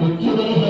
Thank you.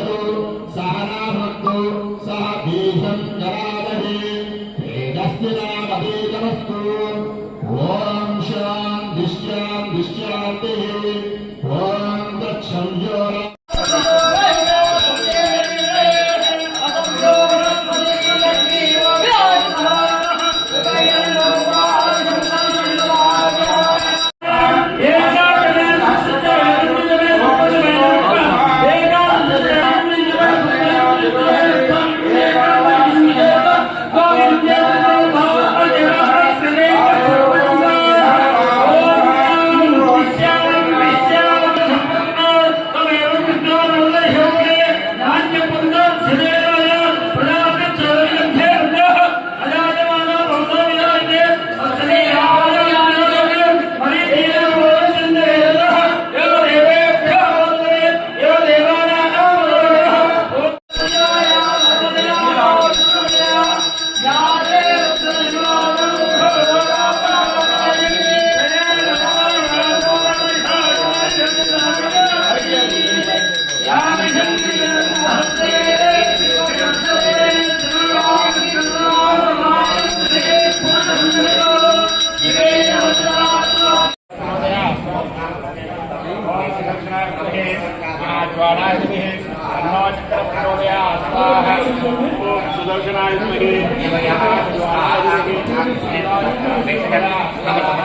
Thank you.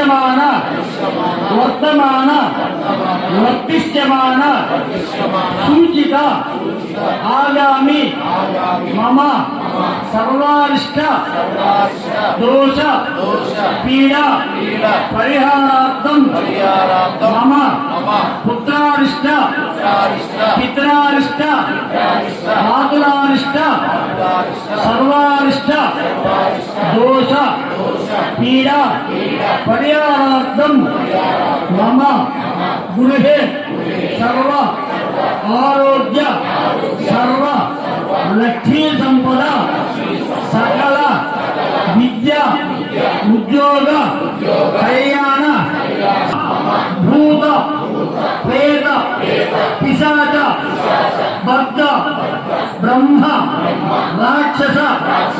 వర్తమాన వర్తమాన వర్తిష్యమాన సూచిత ఆగామి మమ సర్వారిష్ట దోష పీడ పరిహారార్థం మమ. పుత్రారిష్ట పితరారిష్ట. మాతులారిష్ట సర్వారిష్ట. దోష. పీడ. పరిహారార్థం మమ. గృహే సర్వ. ఆరోగ్య. సర్వ. లక్ష్మీ సంపద. సకల. విద్య. ఉద్యోగ. César! Bravo,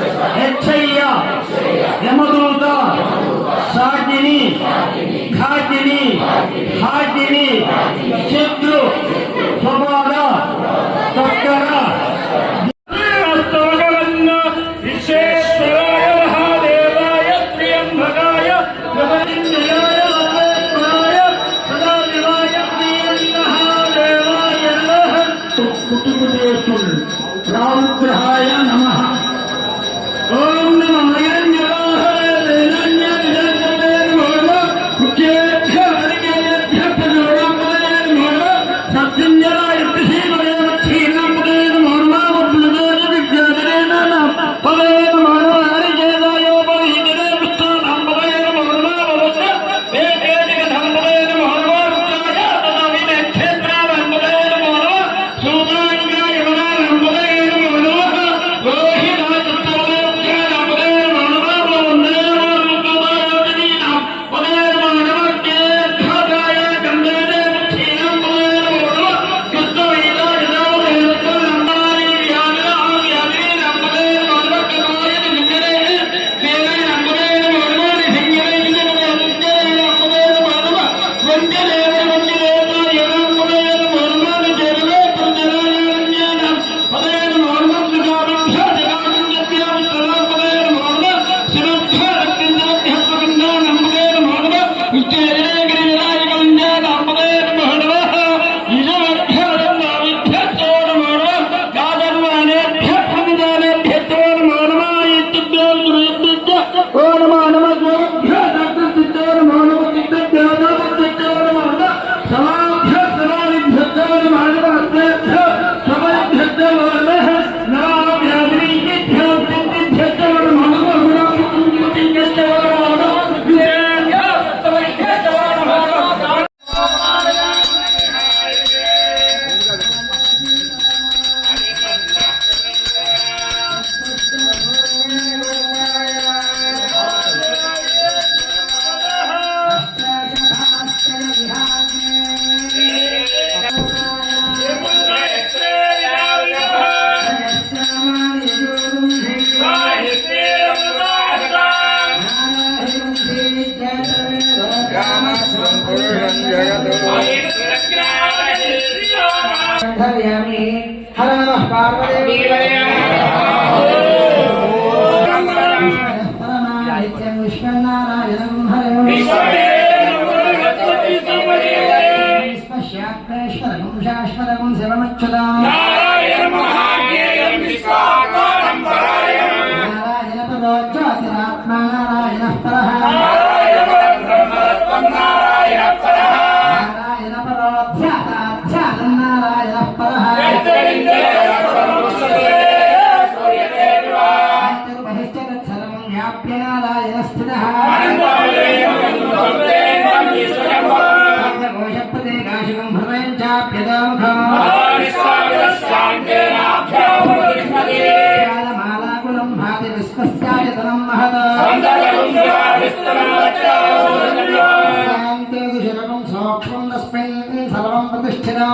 శరణం సూక్ష్మం తస్మిన్ సర్వం ప్రతిష్ఠితం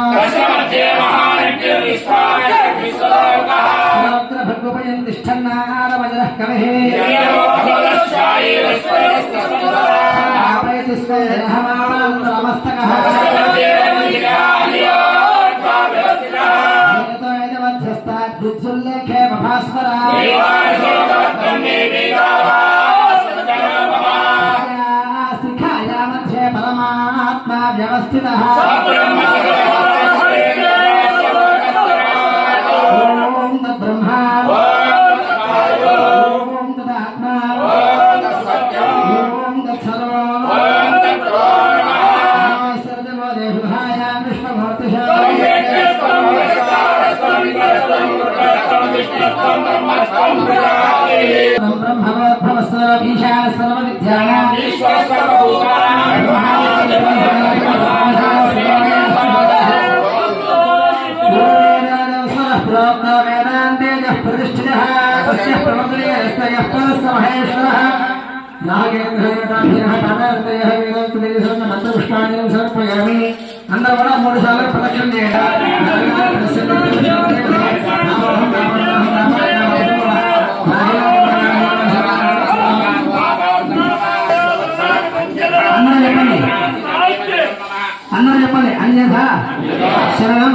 భగవపయం తిష్టన్నారమజరః కవిః ఆపయతి స్వైరహమానందమస్తకः మధ్యస్థాద్విద్యుల్లేఖే మభాస్వరా శిఖాయా పరమాత్మా వ్యవస్థితः సమర్పయామి అందరూ కూడా మూడు సార్లు ప్రదక్షిణ చేయండి అందరూ చెప్పండి. అన్యథ శరణం.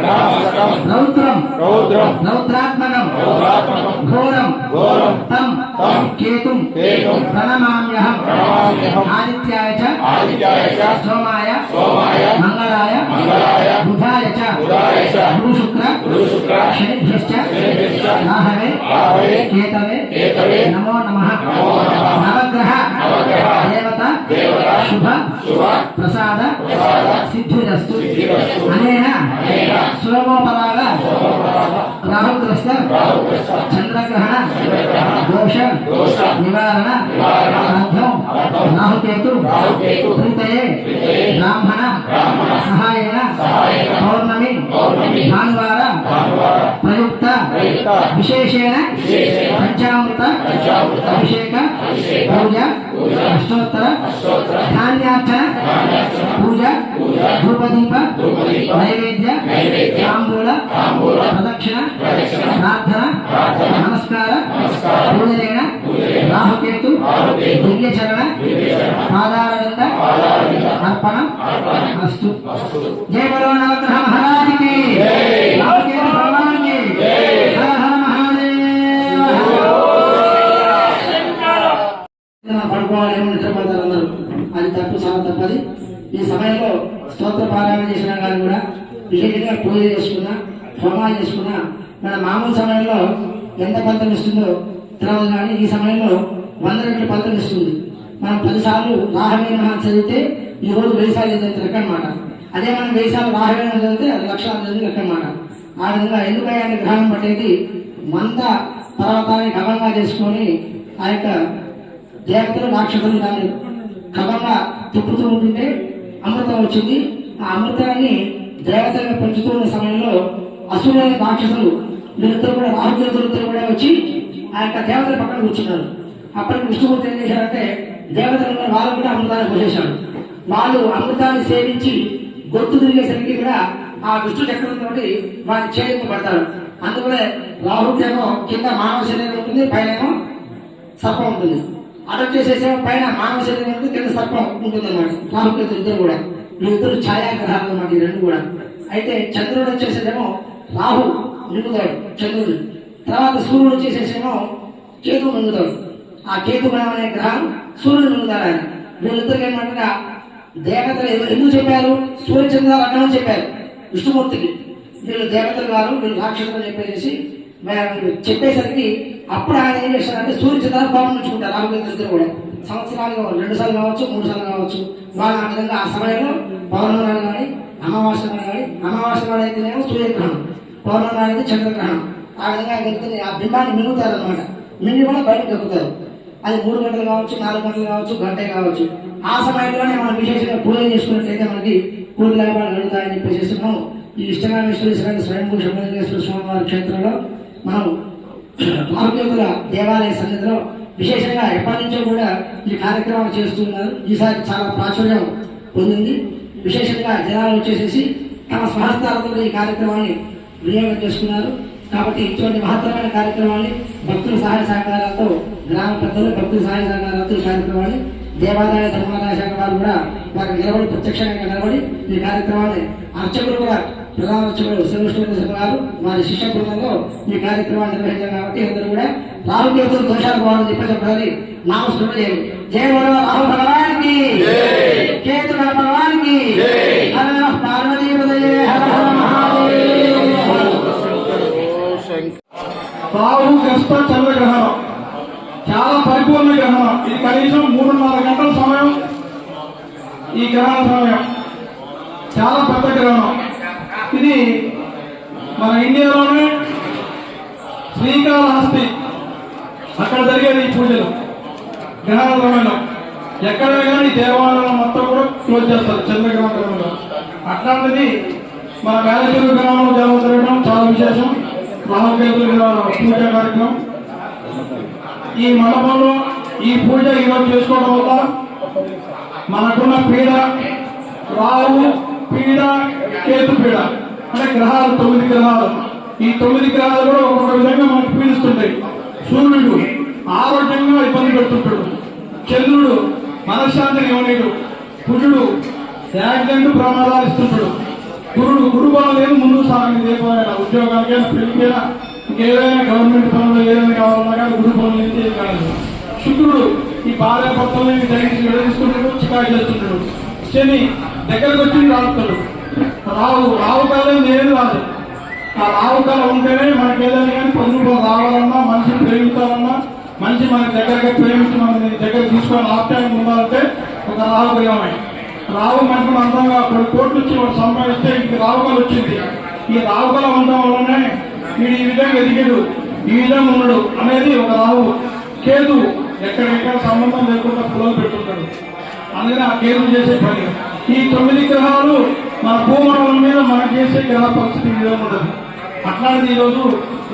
గ్రహమస్తకం రౌద్రం. రౌద్రాత్మకం. ఘోరం. తం. కేతుం. ప్రణమామ్యహం. ఆదిత్యాయ చ. సోమాయ. మంగళాయ. బుధాయ. చ గురు శుక్ర శనిభ్యశ్చ రాహవే కేతవే నమో నమః నవగ్రహ దేవత శుభ ప్రసాద సిద్ధిరస్తు అనేన సోమోపరాగ రాహుగ్రస్త చంద్రగ్రహణ దోష నివారణ అర్థం రాహుకేతు ప్రీతయే బ్రాహ్మణ సహాయేన పౌర్ణమి భానువార ప్రయుక్త విశేషేణ పంచామృత అభిషేక పూజ అష్టోత్తర ధాన్యార్చన పూజ ధూపదీప నైవేద్య తాంబూల ప్రదక్షిణ ప్రార్థన నమస్కార పూజలేన రాహుకేతు దివ్యచరణ పాదారవింద అర్పణం అస్తు జయ బలో నవగ్రహ మహారాజుకి. రాహుకేతు భగవానికి హర హర మహాదేవ. పడుకోవాలి ఏమో నిద్రపోతారు అందరూ. అది తప్పు చాలా తప్పది. ఈ సమయంలో స్తోత్ర పారాయణ చేసినా కానీ కూడా విశేషంగా పూజ చేసుకున్నా హోమాలు చేసుకున్నా మన మామూలు సమయంలో ఎంత ఫలితం ఇస్తుందో తెలియదు కానీ ఈ సమయంలో వంద రెట్లు ఫలితం ఇస్తుంది. మనం పదిసార్లు రాహవే మహా చదివితే ఈ రోజు వేసాలు చదివితే లెక్క అనమాట అదే మనం వేసాలు సార్లు రాహవే చదివితే అది లక్షలు చదివి లెక్క అనమాట ఆ విధంగా ఎందుకయ్యా గ్రహణం పట్టేది? మంద పర్వతాన్ని గమంగా చేసుకొని ఆ యొక్క దేవతలు రాక్షసులు దాన్ని క్రమంగా తిప్పుతూ ఉంటుంటే అమృతం వచ్చింది. ఆ అమృతాన్ని దేవతలను పెంచుతున్న సమయంలో అసురులైన రాక్షసులు వీరిద్దరు కూడా రాహుగ్రతులతో కూడా వచ్చి ఆ యొక్క దేవతల పక్కన కూర్చున్నారు. అప్పటికి విష్ణుమూర్తి ఏం చేశారంటే దేవతలు వాళ్ళు కూడా అమృతాన్ని పోసేశాడు వాళ్ళు అమృతాన్ని సేవించి గొంతు తిరిగేసరికి కూడా ఆ విష్ణు చక్రంతో వారిని ఛేదింపబడతారు అందువల్లే రాహుకేమో కింద మానవ శరీరం ఉంటుంది పైన ఏమో సర్పం ఉంటుంది. అటు వచ్చేసేసేమో పైన మానవ శరీరం ఉంటుంది కింద సర్పం ఉంటుంది అనమాట రాహుకేతు ఇద్దరు కూడా. ఇద్దరు ఛాయాగ్రహాలు అన్నమాట ఈ రెండు కూడా. అయితే చంద్రుడు వచ్చేసేదేమో రాహు నిండుతాడు చంద్రుడు. తర్వాత సూర్యుడు వచ్చేసేసేమో కేతు మింగుతాడు ఆ కేతు అనే గ్రహం సూర్యుడు మింగుతాడు ఆయన వీళ్ళిద్దరికి ఏమంటే దేవతలు ఎందుకు చెప్పారు? సూర్యచంద్ర లగ్నం చెప్పారు. విష్ణుమూర్తికి. వీళ్ళు దేవతలు గారు వీళ్ళు రాక్షసులు అని చెప్పేసి చెప్పేసరికి అప్పుడు ఆయన ఏం చేస్తారంటే సూర్యచంద్ర కోపం ఉంచుకుంటారు రామచంద్ర కూడా. సంవత్సరాలు రెండు సార్లు కావచ్చు మూడు సార్లు కావచ్చు. వాళ్ళు ఆ విధంగా ఆ సమయంలో పౌర్ణమి కానీ అమావాస్య కానీ అమావాస్య నాడు అయితేనేమో సూర్యగ్రహణం. పౌర్ణమి అనేది చంద్రగ్రహణం. ఆ విధంగా వెళ్తుంది ఆ బింబాన్ని మింగుతారు అనమాట మింగి కూడా బయటకు దొక్కుతారు అది మూడు గంటలు కావచ్చు నాలుగు గంటలు కావచ్చు గంటే కావచ్చు. ఆ సమయంలోనే మనం విశేషంగా పూజలు చేసుకున్నట్లయితే మనకి పూర్తి లాభాలు కలుగుతాయని చెప్పేసి మనం ఈ ఇష్టనామేశ్వర స్వయంభూ శంభేశ్వర స్వామి వారి క్షేత్రంలో మనం భారతీయుల దేవాలయ సన్నిధిలో విశేషంగా ఎప్పటి నుంచో కూడా ఈ కార్యక్రమాలు చేస్తున్నారు ఈసారి చాలా ప్రాచుర్యం పొందింది. విశేషంగా జనాలు వచ్చేసేసి తమ స్వహస్తాలతో ఈ కార్యక్రమాన్ని వినియోగం చేసుకున్నారు. కాబట్టి ఇటువంటి మహత్తరమైన కార్యక్రమాన్ని భక్తుల సహాయ సహకారాలతో గ్రామ పెద్దలు భక్తుల సహాయ సహకారాలతో ఈ కార్యక్రమాన్ని దేవాదాయ ధర్మాదాయ శాఖ వారు కూడా వారికి నిలబడి ప్రత్యక్షంగా నిలబడి ఈ కార్యక్రమాన్ని అర్చకులు కూడా ప్రధాన అర్చకులు శ్రీకృష్ణ గారు వారి శిష్య బృందంలో ఈ కార్యక్రమాన్ని నిర్వహించారు కాబట్టి అందరూ కూడా రాహుల్ దోషాలు పోవాలని చెప్పి చెప్పాలి నామస్మరణ చేయండి. జయ గ్రహణం. చాలా పరిపూర్ణ గ్రహణం. ఇది కనీసం మూడున్నర గంటల సమయం. ఈ గ్రహణ సమయం. చాలా పెద్ద గ్రహణం. ఇది మన ఇండియాలోనే శ్రీకాళహస్తి. అక్కడ జరిగేది ఈ పూజలు. గ్రహణ సమయం ఎక్కడ కానీ దేవాలయం మొత్తం కూడా క్లోజ్ చేస్తారు. చంద్రగ్రహణ సమయంలో అట్లాంటిది మన వేలచూరు గ్రామంలో జరగడం చాలా విశేషం. రామకేతుల పూజ కార్యక్రమం. ఈ మండపంలో ఈ పూజ ఈరోజు చేసుకోవడం వల్ల మనకున్న పీడ రావు పీడ కేతు పీడ అంటే గ్రహాలు తొమ్మిది గ్రహాలు. ఈ తొమ్మిది గ్రహాలు కూడా ఒక్కొక్క విధంగా మనకు పీడిస్తుంటాయి సూర్యుడు ఆరోగ్యంగా ఇబ్బంది పెడుతుంటాడు. చంద్రుడు మనశ్శాంతిని ఇవ్వనీడు కుజుడు యాక్సిడెంట్ ప్రమాదాలు ఇస్తుంటాడు. గురుడు గురు లేదు ముందు సాగింది ఏమైనా ఉద్యోగానికైనా పెళ్ళికైనా ఏదైనా గవర్నమెంట్ పనులు ఏదైనా కావాలన్నా కానీ గుడి పనులు ఏం కాదు శుక్రుడు ఈ భార్య భర్తల్ని దయచేసి చికాకు చేస్తుంటాడు. శని దగ్గరకు వచ్చి రాస్తాడు. రావు రావు కాలం ఏది రాదు ఆ రావు కాలం ఉంటేనే మనకి ఏదైనా కానీ పనులు రావాలన్నా మనిషిని ప్రేమించాలన్నా మనిషి మన దగ్గరగా ప్రేమించి మన దగ్గర తీసుకొని ఆప్యాయం ఉండాలంటే ఒక రావు గ్రహమే రావు మనకు అందంగా కొన్ని కోట్లు వచ్చి వాడు సంపాదిస్తే ఇంక రావుకాలు వచ్చింది. ఈ రావుకాలం ఉండడం వల్లనే వీడు ఈ విధంగా ఎదిగాడు. ఈ విధంగా ఉన్నాడు అనేది ఒక రావు కేదు ఎక్కడెక్కడ సంబంధం లేకుండా పొలం పెట్టుకుంటాడు. అందుకని ఆ కేదు చేసే పని. ఈ తొమ్మిది గ్రహాలు మన భూమండలం మీద మనం చేసే గ్రహ పరిస్థితి ఈ విధంగా ఉంటుంది అట్లాంటిది ఈరోజు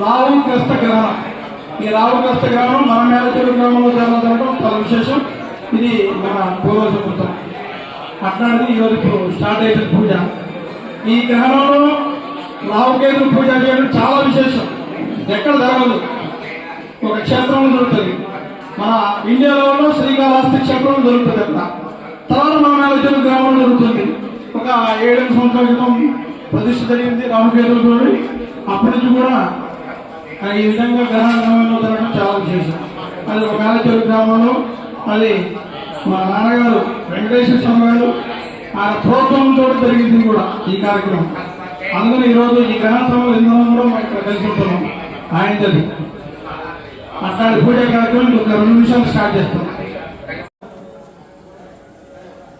రావు గ్రస్త గ్రహణం. ఈ రావు గ్రస్త గ్రహణం మన మేలచెరు గ్రామంలో జరగడం చాలా విశేషం. ఇది మన పూర్వజకృతం అట్లాంటిది ఈరోజు ఇప్పుడు స్టార్ట్ అయిన పూజ. ఈ గ్రహణంలో రావుకేతు పూజ చేయడం చాలా విశేషం. ఎక్కడ జరగదు. ఒక క్షేత్రంలో దొరుకుతుంది. మన ఇండియాలో శ్రీకాళహస్తి క్షేత్రం దొరుకుతుంది అక్కడ. తర్వాత మన మేనేజర్ గ్రామంలో దొరుకుతుంది. ఒక ఏడెనిమిది సంవత్సరాల క్రితం ప్రతిష్ఠ జరిగింది రామకేతులతో అప్పటి నుంచి కూడా ఆ ఈ విధంగా గ్రహణ జరగడం చాలా విశేషం. అది ఒక మేనేజర్ గ్రామంలో అది మా నాన్నగారు వెంకటేశ్వర స్వామి గారు ఆయన ప్రోత్సాహంతో జరిగింది కూడా ఈ కార్యక్రమం. అందుకని ఈరోజు ఈ గ్రహణ సమయంలో ఎన్నో కూడా మనం ఇక్కడ కలిసి ఉంటున్నాం అట్లాంటి పూజ కార్యక్రమం ఒక రెండు నిమిషాలు స్టార్ట్ చేస్తాం.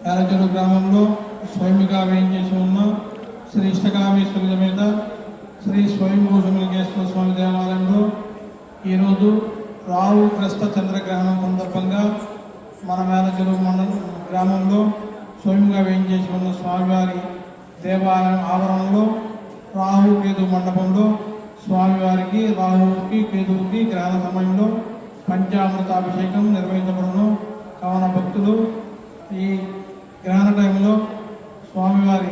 యారచెరు గ్రామంలో స్వయంగా వేయించేసి ఉన్న శ్రీ ఇష్టకామేశ్వరి సమేత శ్రీ స్వయంభూషణలింగేశ్వర స్వామి దేవాలయంలో ఈరోజు రావు గ్రస్త చంద్రగ్రహణం సందర్భంగా మన మేలచెరు మండలం గ్రామంలో స్వయంగా వేయించేసి ఉన్న స్వామివారి దేవాలయం ఆవరణలో రాహు కేతు మండపంలో స్వామివారికి రాహువుకి కేతువుకి గ్రహణ సమయంలో పంచామృతాభిషేకం నిర్వహించబడును. కావున భక్తులు ఈ గ్రహణ టైంలో స్వామివారి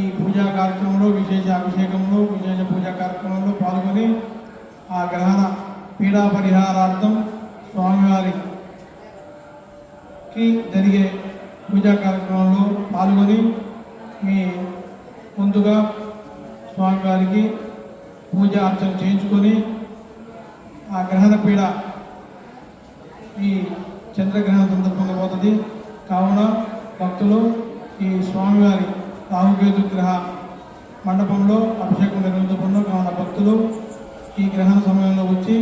ఈ పూజా కార్యక్రమంలో విశేష అభిషేకంలో విశేష పూజా కార్యక్రమంలో పాల్గొని ఆ గ్రహణ పీడా పరిహారార్థం స్వామివారికి జరిగే పూజా కార్యక్రమంలో పాల్గొని మీ ముందుగా స్వామివారికి పూజ అర్చన చేయించుకొని ఆ గ్రహణ పీడ ఈ చంద్రగ్రహణ సందర్భంగా పోతుంది. కావున భక్తులు ఈ స్వామివారి రాహుకేతు గ్రహ మండపంలో అభిషేకం నిర్వహించకుండా కావున భక్తులు ఈ గ్రహణ సమయంలో వచ్చి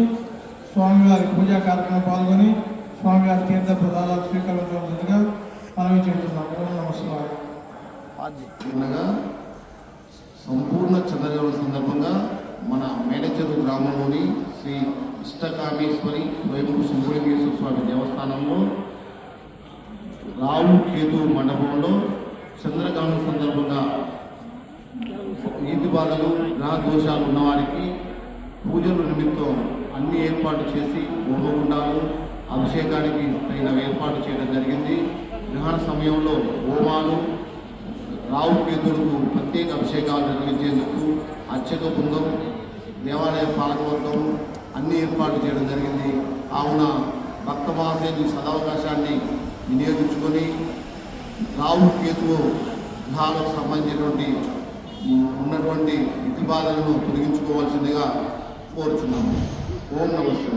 స్వామివారి పూజా కార్యక్రమం పాల్గొని స్వామివారి తీర్థ ప్రసాదాలు స్వీకరించవలసిందిగా మనవి చేస్తున్నాం ఓం నమస్కారం సంపూర్ణ చంద్రగ్రహణ సందర్భంగా మన మేనేజర్ గ్రామంలోని శ్రీ ఇష్టకామేశ్వరి స్వయంభూ శంభులింగేశ్వర స్వామి దేవస్థానంలో రావు కేతు మండపంలో చంద్రగ్రహణం సందర్భంగా నీటి బాధలు గ్రహ దోషాలు ఉన్నవారికి పూజల నిమిత్తం అన్ని ఏర్పాటు చేసి హోమగుండాలు అభిషేకానికి తగిన ఏర్పాటు చేయడం జరిగింది. గ్రహణ సమయంలో హోమాలు రావు కేతులకు ప్రత్యేక అభిషేకాలు నిర్వహించేందుకు అర్చక బృందం దేవాలయ పాలకవర్గం అన్ని ఏర్పాటు చేయడం జరిగింది. కావున భక్త మహాసేని ఈ సదవకాశాన్ని వినియోగించుకొని రావు కేతువు గ్రహాలకు సంబంధించినటువంటి ఉన్నటువంటి ఇతిబాధలను తొలగించుకోవాల్సిందిగా కోరుచున్నాము. ఓం నమస్తే